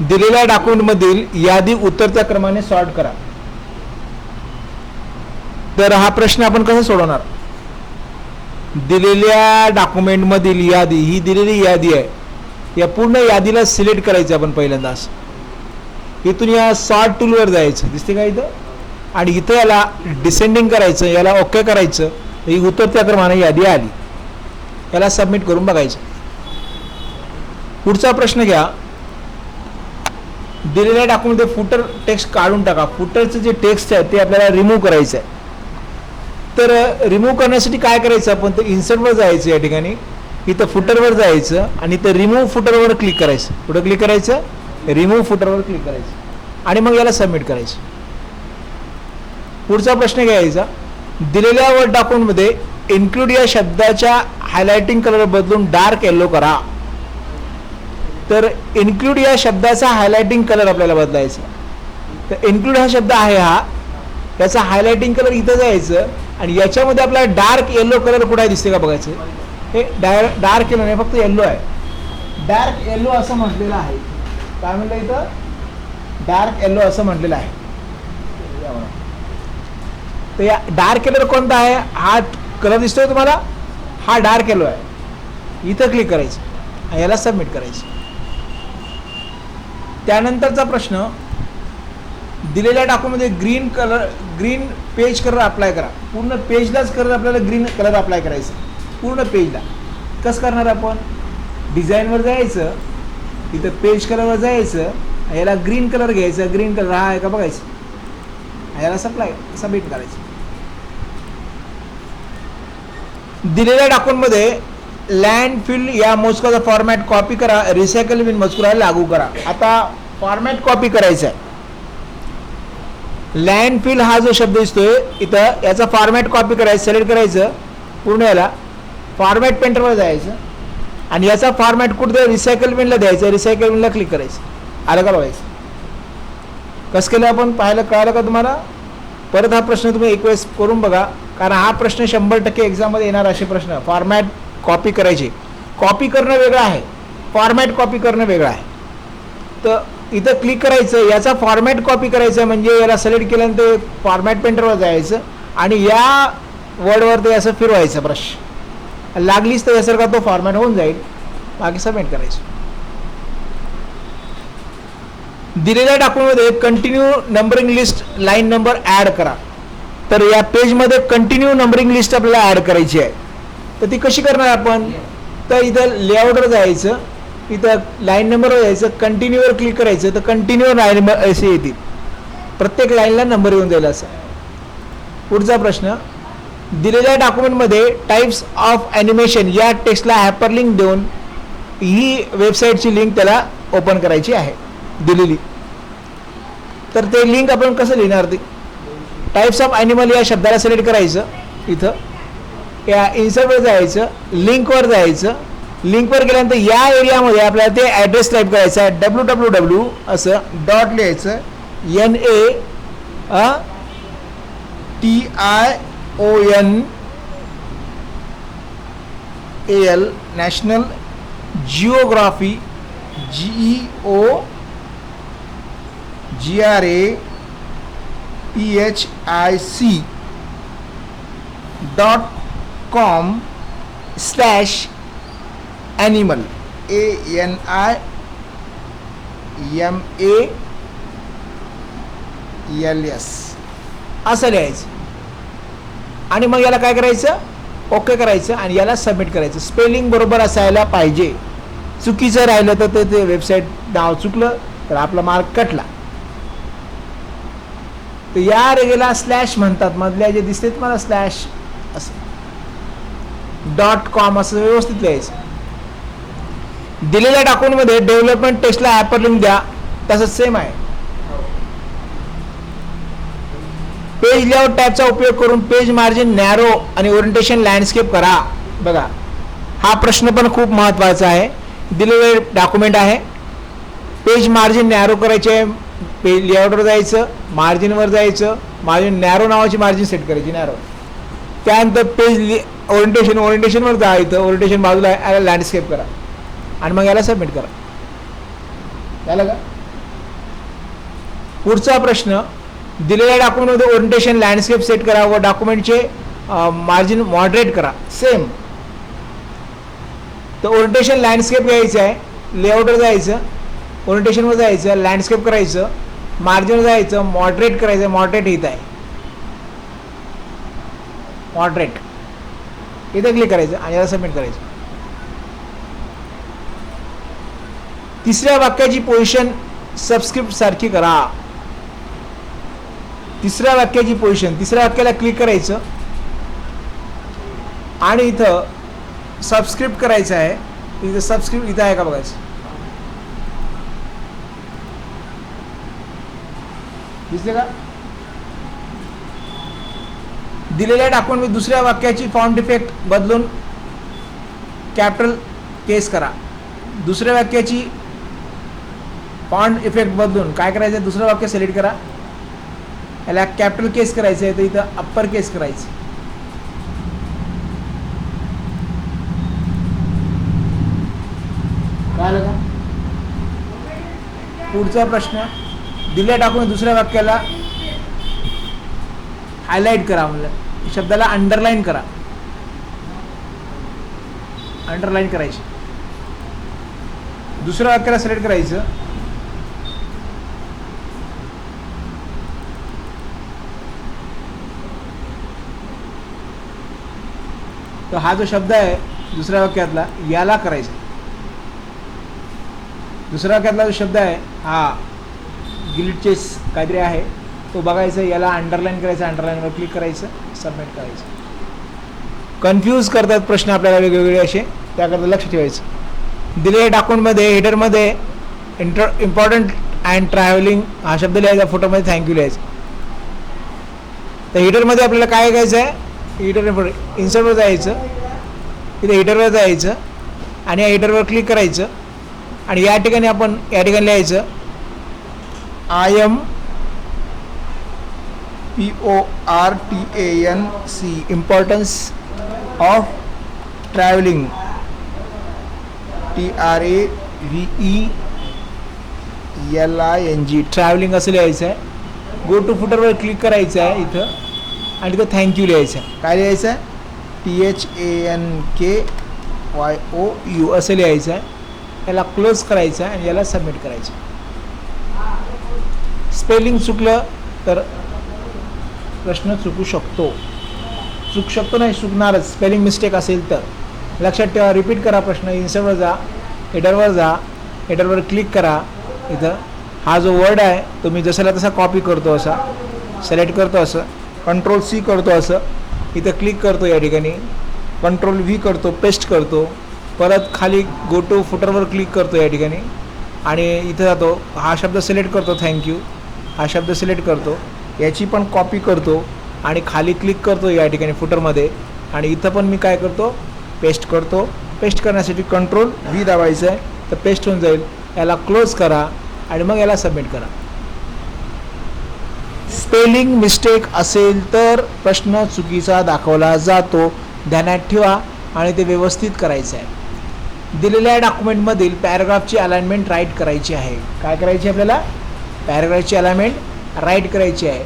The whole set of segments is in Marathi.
दिलेल्या डॉक्युमेंटमधील यादी उतरत्या क्रमाने सॉर्ट करा. तर हा प्रश्न आपण कसा सोडवणार? दिलेल्या डॉक्युमेंटमधील यादी ही दिलेली यादी आहे. या पूर्ण यादीला सिलेक्ट करायचं आपण पहिल्यांदाच. इथून या सॉर्ट टूलवर जायचं. दिसते का इथं? आणि इथं याला डिसेंडिंग करायचं याला ओके करायचं. ही उतरत्या क्रमाने यादी आली. याला सबमिट करून बघायचं. पुढचा प्रश्न घ्या. दिलेल्या डॉक्युमेंटमध्ये फुटर टेक्स्ट काढून टाका. फुटरचं जे टेक्स्ट आहे ते आपल्याला रिमूव्ह करायचं आहे तर रिमूव्ह करण्यासाठी काय करायचं? आपण तर इन्सर्टवर जायचं या ठिकाणी. इथं फुटरवर जायचं आणि इथं रिमूव्ह फुटरवर क्लिक करायचं. कुठं क्लिक करायचं? रिमूव्ह फुटरवर क्लिक करायचं. आणि मग याला सबमिट करायचं. पुढचा प्रश्न घ्यायचा. दिलेल्या वर्ड डॉक्युमेंटमध्ये इन्क्लूड या शब्दाच्या हायलायटिंग कलर बदलून डार्क येल्लो करा. तर इन्क्लूड या शब्दाचा हायलायटिंग कलर आपल्याला बदलायचा तर इन्क्लूड हा शब्द आहे हा. याचा हायलायटिंग कलर इथं जायचं आणि याच्यामध्ये आपल्याला डार्क येल्लो कलर कुठे आहे दिसते का बघायचं? हे डाय डार्क येलो नाही फक्त येल्लो आहे. डार्क येल्लो असं म्हटलेलं आहे. काय म्हणलं इथं? डार्क येल्लो असं म्हटलेलं आहे. तर या डार्क कलर कोणता आहे? हा कलर दिसतोय तुम्हाला? हा डार्क येलो आहे. इथं क्लिक करायचं. आणि याला सबमिट करायचं. त्यानंतरचा प्रश्न दिलेल्या डॉक्युमेंटमध्ये green colour green page colour apply करा. पूर्ण पेजलाच कलर आपल्याला ग्रीन कलर अप्लाय करायचं. पूर्ण पेजला कसं करणार आपण? डिझाईनवर जायचं इथं पेज कलरवर जायचं याला ग्रीन कलर घ्यायचं. ग्रीन कलर हा आहे का बघायचं? याला सप्लाय सबमिट करायचं. दिलेल्या डॉक्युमेंटमध्ये लँडफिल या मजकुराचा फॉर्मॅट कॉपी करा रिसायकल बिन मजकुराला लागू करा. आता फॉर्मॅट कॉपी करायचा आहे लँडफिल हा जो शब्द दिसतोय इथं याचा फॉर्मॅट कॉपी करायचं सिलेक्ट करायचं पूर्ण याला फॉर्मॅट पेंटरवर जायचं. आणि याचा फॉर्मॅट कुठं रिसायकल बिनला द्यायचं. रिसायकल बिनला क्लिक करायचं. आलं का बघायचं? कसं केलं आपण? पाहायला कळालं का तुम्हाला? परत हा प्रश्न तुम्ही एक वेळेस करून बघा. कारण हा प्रश्न शंभर टक्के एक्झाममध्ये येणार असे प्रश्न. फॉर्मॅट कॉपी करायची. कॉपी करणं वेगळं आहे. फॉर्मॅट कॉपी करणं वेगळं आहे. तर इथं क्लिक करायचं याचा फॉर्मॅट कॉपी करायचं म्हणजे याला सिलेक्ट केल्यानंतर फॉर्मॅट पेंटरवर जायचं आणि या वर्डवर ते असं फिरवायचं ब्रश लागलीच तर यासारखा तो फॉर्मॅट होऊन जाईल. बाकी सबमिट करायचं. दिलेल्या डॉक्युमेंटमध्ये continue numbering list line number add करा. तर या पेजमध्ये कंटिन्यू नंबरिंग लिस्ट आपल्याला ॲड करायची आहे. तर ती कशी करणार आपण? तर इथं लेआउटवर जायचं इथं लाईन नंबरवर जायचं कंटिन्यूवर क्लिक करायचं तर कंटिन्यूवर लाईन नंबर असे येतील. प्रत्येक लाईनला नंबर येऊन जाईल असं. पुढचा प्रश्न दिलेल्या डॉक्युमेंटमध्ये टाईप्स ऑफ ॲनिमेशन या टेक्स्टला हॅपरलिंक देऊन ही वेबसाईटची लिंक त्याला ओपन करायची आहे दिलेली. तर ते लिंक आपण कसं लिहिणार ते? टाईप्स ऑफ ॲनिमल या शब्दाला सिलेक्ट करायचं इथं. या इन्सर्टवर जायचं लिंकवर जायचं. लिंकवर गेल्यानंतर या एरियामध्ये आपल्याला ते ॲड्रेस टाईप करायचा आहे. डब्ल्यू डब्ल्यू डब्ल्यू असं डॉट लिहायचं. N A T I O N A L national geography G E O G R A P H I C dot com slash animal A N I M A L S असं लिहायचं. आणि मग याला काय करायचं? ओके करायचं आणि याला सबमिट करायचं. स्पेलिंग बरोबर असायला पाहिजे. चुकीचं राहिलं तर ते ते वेबसाईट नाव चुकलं तर आपला मार्क कटला. तर या रेगेला स्लॅश म्हणतात. मधल्या जे दिसते तुम्हाला स्लॅश डॉट कॉम असं व्यवस्थित लिहायचं. दिलेल्या डॉक्युमेंटमध्ये डेव्हलपमेंट टेस्टला ॲपर लिंक द्या तसंच सेम आहे. पेज लेआउट टॅबचा उपयोग करून पेज मार्जिन नॅरो आणि ओरिएंटेशन लँडस्केप करा. बघा हा प्रश्न पण खूप महत्त्वाचा आहे. दिलेले डॉक्युमेंट आहे. पेज मार्जिन नॅरो करायचे पेज लेआउटवर जायचं मार्जिनवर जायचं मार्जिन नॅरो नावाची मार्जिन सेट करायची नॅरो त्यानंतर पेज ओरिएंटेशन ओरिएंटेशनवर जा इथं. ओरिएंटेशन बाजूला याला लँडस्केप करा. आणि मग याला सबमिट करा. झालं का? पुढचा प्रश्न दिलेल्या डॉक्युमेंटमध्ये ओरिएंटेशन लँडस्केप सेट करा व डॉक्युमेंटचे मार्जिन मॉडरेट करा. सेम तर ओरिएंटेशन लँडस्केप घ्यायचं आहे. लेआउटवर जायचं. ओरिएंटेशनवर जायचं. लँडस्केप करायचं. मार्जिनवर जायचं. मॉडरेट करायचं. मॉडरेट इथं आहे. मॉडरेट इथे क्लिक करायचं आणि याला सबमिट करायचं. तिसऱ्या वाक्याची पोझिशन सबस्क्रिप्ट सारखी करा. तिसऱ्या वाक्याची पोझिशन तिसऱ्या वाक्याला क्लिक करायचं. आणि इथं सबस्क्रिप्ट करायचं आहे. इथं सबस्क्रिप्ट इथं आहे का बघायचं? दिसले का? दिलेल्या डॉक्युमेंट दुसऱ्या वाक्याची फॉर्म इफेक्ट बदलून कॅपिटल केस करा. दुसऱ्या वाक्याची फॉन्ट इफेक्ट बदलून काय करायचं दुसरं वाक्य सिलेक्ट करा. याला कॅपिटल केस करायचं आहे तर इथं अप्पर केस करायचं काय का? पुढचा प्रश्न. दिल्या टाकून दुसऱ्या वाक्याला हायलाईट करा म्हणलं. शब्दाला अंडरलाईन करा. अंडरलाईन करायची. दुसऱ्या वाक्याला सिलेक्ट करायचं. तर हा जो शब्द आहे दुसऱ्या वाक्यातला याला करायचा. दुसऱ्या वाक्यातला जो शब्द आहे हा गिलिटचेस काहीतरी आहे. तो बघायचा याला अंडरलाईन करायचं अंडरलाईनवर क्लिक करायचं. सबमिट करायचं. कन्फ्यूज करतात प्रश्न आपल्याला वेगवेगळे असे त्याकरता लक्ष ठेवायचं. दिलेल्या डॉक्युमेंटमध्ये हेडरमध्ये इंटर इम्पॉर्टंट अँड ट्रॅव्हलिंग हा शब्द लिहायचा फोटोमध्ये थँक्यू लिहायचं. तर हिटरमध्ये आपल्याला काय करायचं आहे हिटर इन्सर्टवर जायचं. इथे हिटरवर जायचं. आणि या हिटरवर क्लिक करायचं. आणि या ठिकाणी आपण या ठिकाणी लिहायचं. I M P O R T A N C importance of travelling T R A V E L I N G travelling असं लिहायचं आहे गो टू फुटरवर क्लिक करायचं आहे इथं. आणि तिथं थँक्यू लिहायचं आहे काय लिहायचं आहे T H A N K Y O U असं लिहायचं आहे याला क्लोज करायचं आहे आणि याला सबमिट करायचं स्पेलिंग चुकलं तर प्रश्न चुकू शकतो. चुक शकतो नाही चुकणारच. स्पेलिंग मिस्टेक असेल तर. लक्षात ठेवा रिपीट करा प्रश्न. इन्सरवर जा हेडरवर जा हेडरवर क्लिक करा. इथं हा जो वर्ड आहे तो मी जसाला तसा कॉपी करतो असा. सिलेक्ट करतो असं. कंट्रोल सी करतो असं. इथं क्लिक करतो या ठिकाणी. कंट्रोल व्ही करतो पेस्ट करतो. परत खाली गो टू फुटरवर क्लिक करतो या ठिकाणी. आणि इथं जातो. हा शब्द सिलेक्ट करतो. थँक्यू हा शब्द सिलेक्ट करतो. याची पण कॉपी करतो आणि खाली क्लिक करतो या ठिकाणी फुटरमध्ये आणि इथं पण मी काय करतो? पेस्ट करतो. पेस्ट करण्यासाठी कंट्रोल व्ही दाबायचं आहे. तर पेस्ट होऊन जाईल. याला क्लोज करा आणि मग याला सबमिट करा. स्पेलिंग मिस्टेक असेल तर प्रश्न चुकीचा दाखवला जातो. ध्यानात ठेवा आणि ते व्यवस्थित करायचं आहे. दिलेल्या डॉक्युमेंटमधील पॅराग्राफची अलाइनमेंट राईट करायची आहे. काय करायची आपल्याला? पॅराग्राफची अलाइनमेंट राईट करायची आहे.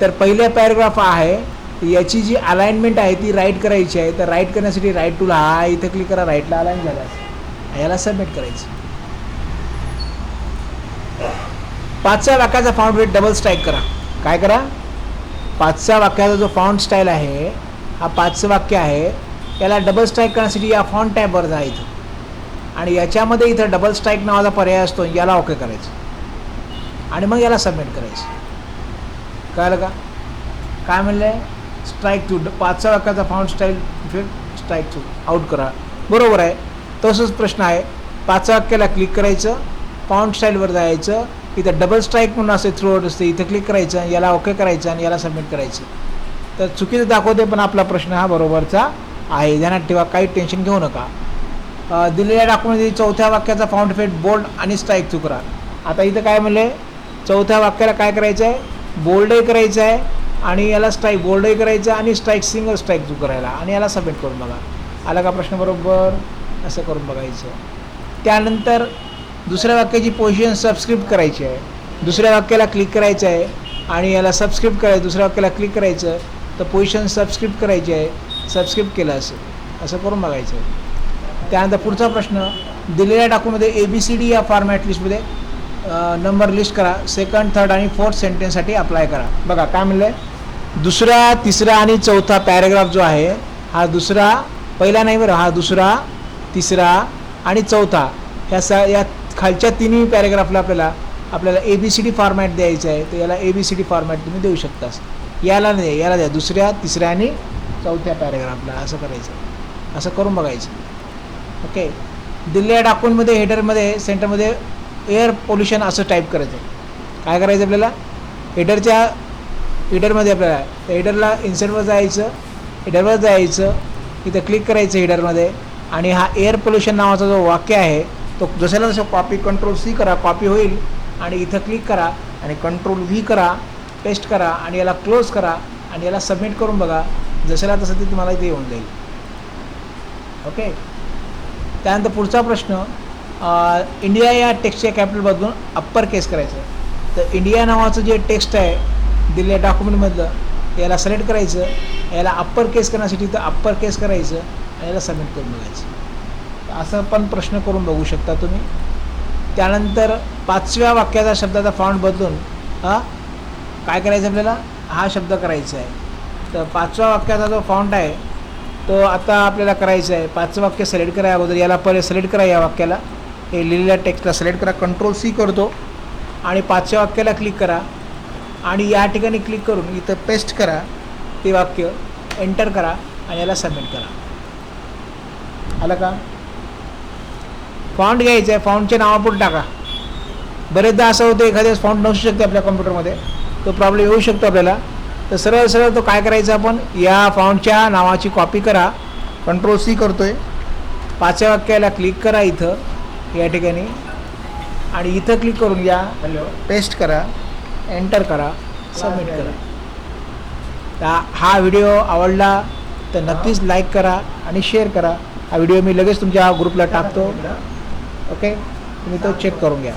तर पहिल्या पॅराग्राफ आहे याची जी अलाइनमेंट आहे ती राईट करायची आहे. तर राईट करण्यासाठी राईट टूल हा इथं क्लिक करा राईटला अलाईन झाला. याला सबमिट करायचं. पाचव्या वाक्याचा फाउंड रेट डबल स्ट्राईक करा. काय करा? पाचव्या वाक्याचा जो फाउंड स्टाईल आहे हा पाचचं वाक्य आहे याला डबल स्ट्राईक करण्यासाठी या फॉन्ट टॅबवर जा इथं. आणि याच्यामध्ये इथं डबल स्ट्राईक नावाचा पर्याय असतो याला ओके करायचं. आणि मग याला सबमिट करायचं. कळलं का? काय म्हणलं आहे स्ट्राईक टू पाचव्या वाक्याचा फाउंड स्टाईल फिर स्ट्राईक टू आउट करा. बरोबर आहे. तसंच प्रश्न आहे. पाचव्या वाक्याला क्लिक करायचं पाऊंड स्टाईलवर जायचं इथं डबल स्ट्राईक म्हणून असते थ्रूआउट असते इथं क्लिक करायचं याला ओके करायचं आणि याला सबमिट करायचं. तर चुकीचं दाखवते पण आपला प्रश्न हा बरोबरचा आहे. ध्यानात ठेवा काही टेन्शन घेऊ नका. दिलेल्या डॉक्युमेंटमध्ये चौथ्या वाक्याचा फाउंड फेट बोल्ड आणि स्ट्राईक थ्रू करा. आता इथं काय म्हणले चौथ्या वाक्याला काय करायचं आहे बोल्डही करायचं आहे आणि याला स्ट्राईक बोल्डही करायचं आणि स्ट्राईक सिंगल स्ट्राईक तू करायला आणि याला सबमिट करून बघा. आला का प्रश्न बरोबर? असं करून बघायचं. त्यानंतर दुसऱ्या वाक्याची पोझिशन सबस्क्रिप्ट करायची आहे. दुसऱ्या वाक्याला क्लिक करायचं आहे आणि याला सबस्क्रिप्ट करायचं. दुसऱ्या वाक्याला क्लिक करायचं तर पोझिशन सबस्क्रिप्ट करायची आहे. सबस्क्रिप्ट केलं असेल असं करून बघायचं. आहे त्यानंतर पुढचा प्रश्न दिलेल्या डॉक्युमेंटमध्ये ए बी सी डी या फॉर्मॅट लिस्टमध्ये नंबर लिस्ट करा. सेकंड थर्ड आणि फोर्थ सेंटेन्ससाठी अप्लाय करा. बघा काय म्हणलं आहे दुसरा तिसरा आणि चौथा पॅरेग्राफ जो आहे हा दुसरा पहिला नाही बरं हा दुसरा तिसरा आणि चौथा. ह्या सा या खालच्या तिन्ही पॅरेग्राफला आपल्याला आपल्याला A B C D format द्यायचं आहे तर याला A B C D format तुम्ही देऊ शकतास याला नाही याला द्या. दुसऱ्या तिसऱ्या आणि चौथ्या पॅरेग्राफला असं करायचं. असं करून बघायचं. ओके दिलेल्या डॉक्युमेंटमध्ये हेडरमध्ये सेंटरमध्ये एअर पोल्युशन असं टाईप करायचं. काय करायचं आपल्याला? हेडरच्या हेडरमध्ये आपल्याला त्या हेडरला इन्सेंटवर जायचं हेडरवर जायचं इथं क्लिक करायचं हेडरमध्ये आणि हा एअर पोल्युशन नावाचा जो वाक्य आहे तो जसं तसं कॉपी कंट्रोल सी करा कॉपी होईल आणि इथं क्लिक करा आणि कंट्रोल व्ही करा पेस्ट करा आणि याला क्लोज करा आणि याला सबमिट करून बघा. जशाला तसं ते तुम्हाला इथे येऊन जाईल. ओके त्यानंतर पुढचा प्रश्न इंडिया या टेक्स्टच्या कॅपिटल बदलून अप्पर केस करायचं. तर इंडिया नावाचं जे टेक्स्ट आहे दिलेल्या डॉक्युमेंटमधलं याला सिलेक्ट करायचं याला अप्पर केस करण्यासाठी तर अप्पर केस करायचं आणि याला सबमिट करून बघायचं. असं पण प्रश्न करून बघू शकता तुम्ही. त्यानंतर पाचव्या वाक्याचा शब्दाचा फॉन्ट बदलून हा काय करायचं आपल्याला? हा शब्द करायचा आहे. तर पाचव्या वाक्याचा जो फॉन्ट आहे तो आता आपल्याला करायचा आहे. पाचवं वाक्य सिलेक्ट करा अगोदर याला पहिले सिलेक्ट करा या वाक्याला. हे लिहिलेल्या टेक्स्टला सिलेक्ट करा कंट्रोल सी करतो आणि पाचव्या वाक्याला क्लिक करा आणि या ठिकाणी क्लिक करून इथं पेस्ट करा ते वाक्य एंटर करा आणि याला सबमिट करा. आलं का? फॉन्ट घ्यायचं आहे फॉन्टचे नावापुढे टाका. बरेचदा असं होतं एखाद्यास फॉन्ट नसू शकते आपल्या कम्प्युटरमध्ये तो प्रॉब्लेम येऊ शकतो आपल्याला. तर सरळ सरळ तो काय करायचं आपण? या फॉन्टच्या नावाची कॉपी करा. कंट्रोल सी करतोय. पाचव्या वाक्याला क्लिक करा इथं. या ठिकाणी. आणि इथं क्लिक करून या पेस्ट करा. एंटर करा. सबमिट करा. तर हा व्हिडिओ आवडला तर नक्कीच लाईक करा आणि शेअर करा. हा व्हिडिओ मी लगेच तुमच्या ग्रुपला टाकतो. ओके तुम्ही तो चेक करून घ्या.